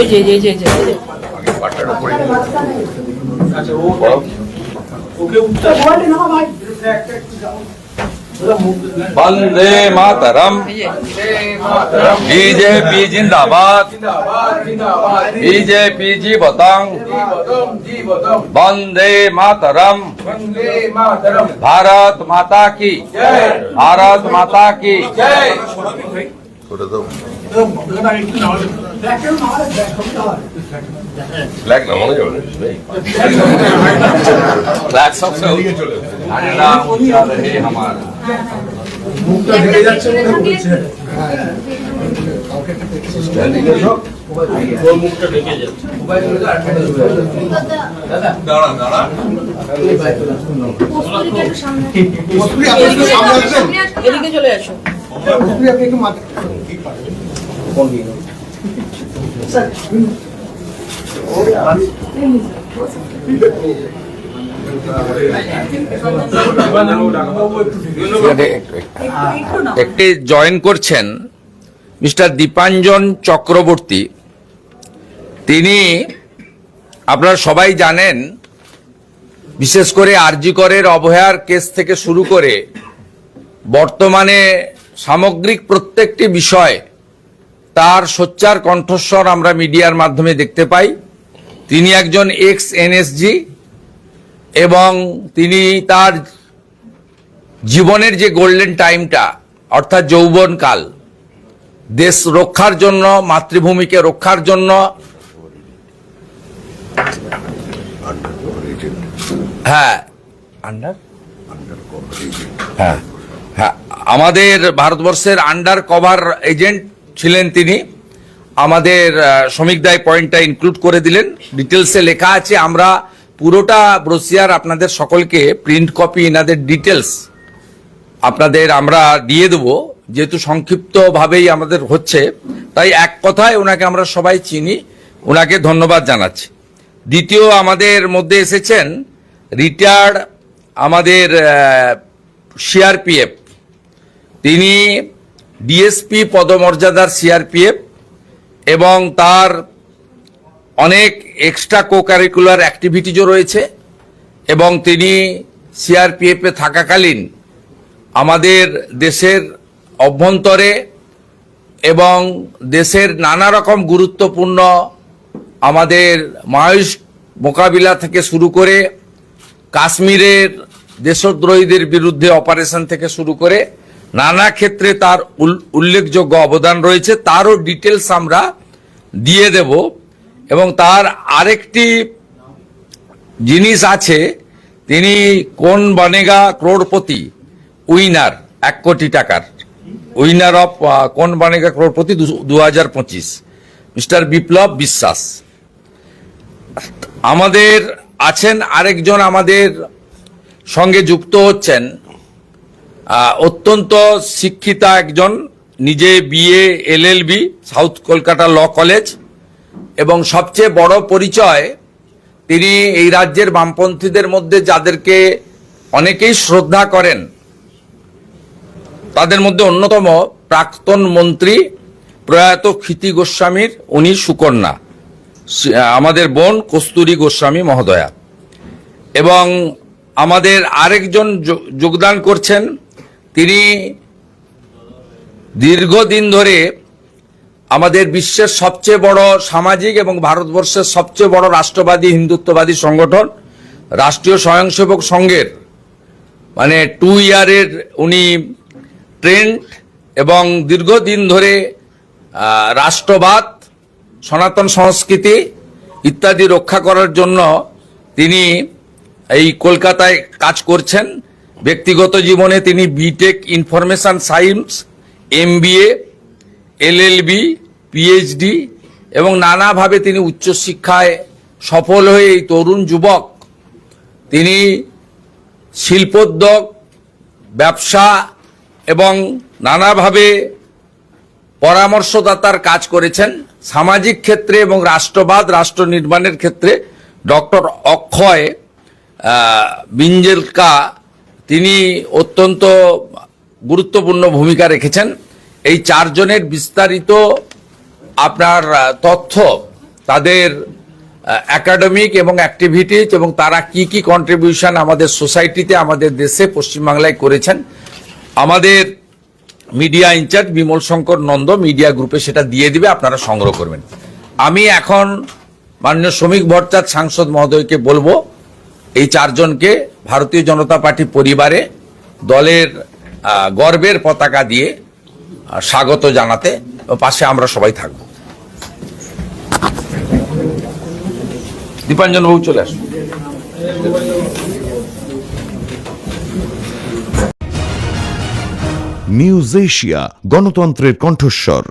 এই যে এই যে এই যে এই যে পাট্টাটা পড়ে वंदे मातरम बीजेपी जिंदाबाद बीजेपी जीवतंग वंदे मातरम भारत माता की भारत माता की ওটা তো ফ্ল্যাগ নামানো যাবে না ফ্ল্যাগ সব চলে আমার। মুখটা ঢেকে যাচ্ছে বলে বলছে এদিকে চলে আসো। আপনি একটু মাথা জয়েন করছেন মিস্টার দীপাঞ্জন চক্রবর্তী। তিনি আপনারা সবাই জানেন বিশেষ করে আরজিকরের অবহেয়ার কেস থেকে শুরু করে বর্তমানে সামগ্রিক প্রত্যেকটি বিষয় তার সোচ্চার কণ্ঠস্বর আমরা মিডিয়ার মাধ্যমে দেখতে পাই। তিনি একজন এক্স এনএসজি এবং তিনি তার জীবনের যে গোল্ডেন টাইমটা, অর্থাৎ যৌবনকাল, দেশ রক্ষার জন্য, মাতৃভূমিকে রক্ষার জন্য হ্যাঁ হ্যাঁ হ্যাঁ আমাদের ভারতবর্ষের আন্ডার কভার এজেন্ট ছিলেন তিনি। আমাদের আহ, শ্রমিক দায় পয়েন্টটা ইনক্লুড করে দিলেন। ডিটেলসে লেখা আছে আমরা পুরোটা ব্রোসিয়ার আপনাদের সকলকে প্রিন্ট কপি এনাদের ডিটেলস আপনাদের আমরা দিয়ে দেবো। যেহেতু সংক্ষিপ্তভাবেই আমাদের হচ্ছে তাই এক কথায় ওনাকে আমরা সবাই চিনি ওনাকে ধন্যবাদ জানাচ্ছি। দ্বিতীয় আমাদের মধ্যে এসেছেন রিটায়ার্ড আমাদের সিআরপিএফ তিনি ডিএসপি পদমর্যাদার সিআরপিএফ এবং তার অনেক এক্সট্রা কো কারিকুলার অ্যাক্টিভিটিজও রয়েছে এবং তিনি সিআরপিএফে থাকাকালীন আমাদের দেশের অভ্যন্তরে এবং দেশের নানা রকম গুরুত্বপূর্ণ আমাদের মায়ুষ মোকাবিলা থেকে শুরু করে কাশ্মীরের দেশদ্রোহীদের বিরুদ্ধে অপারেশন থেকে শুরু করে নানা ক্ষেত্রে তার উল- উল্লেখযোগ্য অবদান রয়েছে। তারও ডিটেলস আমরা দিয়ে দেব। এবং তার আরেকটি জিনিস আছে, তিনি কোন বনেগা ক্রোড়পতি? উইনার, এক কোটি টাকার। উইনার অফ কোন বনেগা ক্রোড়পতি? দু হাজার পঁচিশ। মিস্টার বিপ্লব বিশ্বাস। আমাদের আছেন আরেকজন আমাদের সঙ্গে যুক্ত হচ্ছেন। অত্যন্ত শিক্ষিতা একজন, নিজে BA, LLB, south Kolkata law college, এবং সবচেয়ে বড় পরিচয়, তিনি এই রাজ্যের বামপন্থীদের মধ্যে যাদেরকে অনেকেই শ্রদ্ধা করেন, তাদের মধ্যে অন্যতম প্রাক্তন মন্ত্রী প্রয়াত ক্ষিতি গোস্বামীর, উনি সুকন্যা। আমাদের বোন কস্তুরী গোস্বামী মহোদয়া। এবং আমাদের আরেকজন যোগদান করছেন তিনি দীর্ঘদিন ধরে আমাদের বিশ্বের সবচেয়ে বড় সামাজিক এবং ভারতবর্ষের সবচেয়ে বড় রাষ্ট্রবাদী হিন্দুত্ববাদী সংগঠন, রাষ্ট্রীয় স্বয়ংসেবক সংঘের। মানে টু ইয়ারের উনি ট্রেন্ড এবং দীর্ঘদিন ধরে রাষ্ট্রবাদ, সনাতন সংস্কৃতি ইত্যাদি রক্ষা করার জন্য তিনি এই কলকাতায় কাজ করছেন। ব্যক্তিগত জীবনে তিনি BTech information science M MBA LLB PhD এবং নানাভাবে তিনি উচ্চশিক্ষায় সফল হয়ে এই তরুণ যুবক তিনি শিল্পোদ্যোগ, ব্যবসা এবং নানাভাবে পরামর্শদাতার কাজ করেছেন। সামাজিক ক্ষেত্রে এবং রাষ্ট্রবাদ, রাষ্ট্র নির্মাণের ক্ষেত্রে ডক্টর অক্ষয় বিঞ্জেলকা তিনি অত্যন্ত গুরুত্বপূর্ণ ভূমিকা রেখেছেন। এই চারজনের বিস্তারিত আপনার তথ্য তাদের একাডেমিক এবং অ্যাক্টিভিটিজ এবং তারা কি কি কন্ট্রিবিউশন আমাদের সোসাইটিতে আমাদের দেশে, পশ্চিমবাংলায় করেছেন। আমাদের media in charge Bimal Shankar Nanda media গ্রুপে সেটা দিয়ে দিবে, আপনারা সংগ্রহ করবেন। আমি এখন মাননীয় শ্রমিক ভট্টাচার্য সাংসদ মহোদয়কে বলব, এই চারজনকে ভারতীয় জনতা পার্টি পরিবারে দলের গর্বের পতাকা দিয়ে স্বাগত জানাতে পাশে আমরা সবাই থাকব। দীপাঞ্জন বাবু চলে আসুন। নিউজ এশিয়া, গণতন্ত্রের কণ্ঠস্বর।